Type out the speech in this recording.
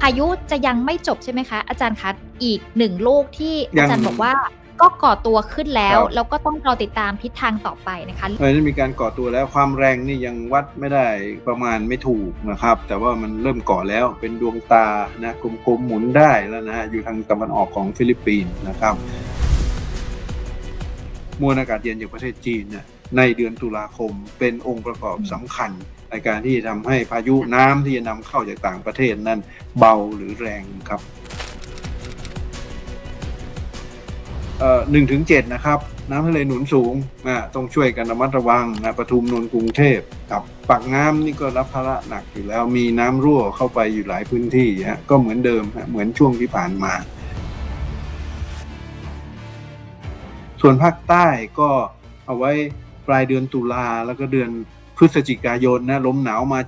พายุจะยังไม่จบใช่ไหมคะ อาจารย์คะอีกหนึ่งลูกที่ยัอางจารย์บอกว่าก็ก่อตัวขึ้นแล้วครับแล้วก็ต้องรอติดตามทิศทางต่อไปนะคะเพราะฉะนั้นมีการก่อตัวแล้วความแรงนี่ยังวัดไม่ได้ประมาณไม่ถูกนะครับ แต่ว่ามันเริ่มก่อแล้วเป็นดวงตานะกลมๆหมุนได้แล้วนะฮะอยู่ทางตะวันออกของฟิลิปปินส์นะครับมวลอากาศเย็นจากประเทศจีนเนี่ย ในเดือนตุลาคมเป็นองค์ประกอบสำคัญ ในการที่จะทำให้พายุน้ำที่จะนำเข้าจากต่างประเทศนั้นเบาหรือแรงครับหนึ่งถึงเจ็ดนะครับน้ำทะเลหนุนสูงนะต้องช่วยกันระมัดระวังนะปทุมนนท์กรุงเทพกับปากน้ำนี่ก็รับภาระหนักอยู่แล้วมีน้ำรั่วเข้าไปอยู่หลายพื้นที่ฮะก็เหมือนเดิมฮะเหมือนช่วงที่ผ่านมา ส่วนภาคใต้ก็เอาไว้ ปลายเดือนตุลาแล้วก็เดือนพฤศจิกายนนะลมหนาวมา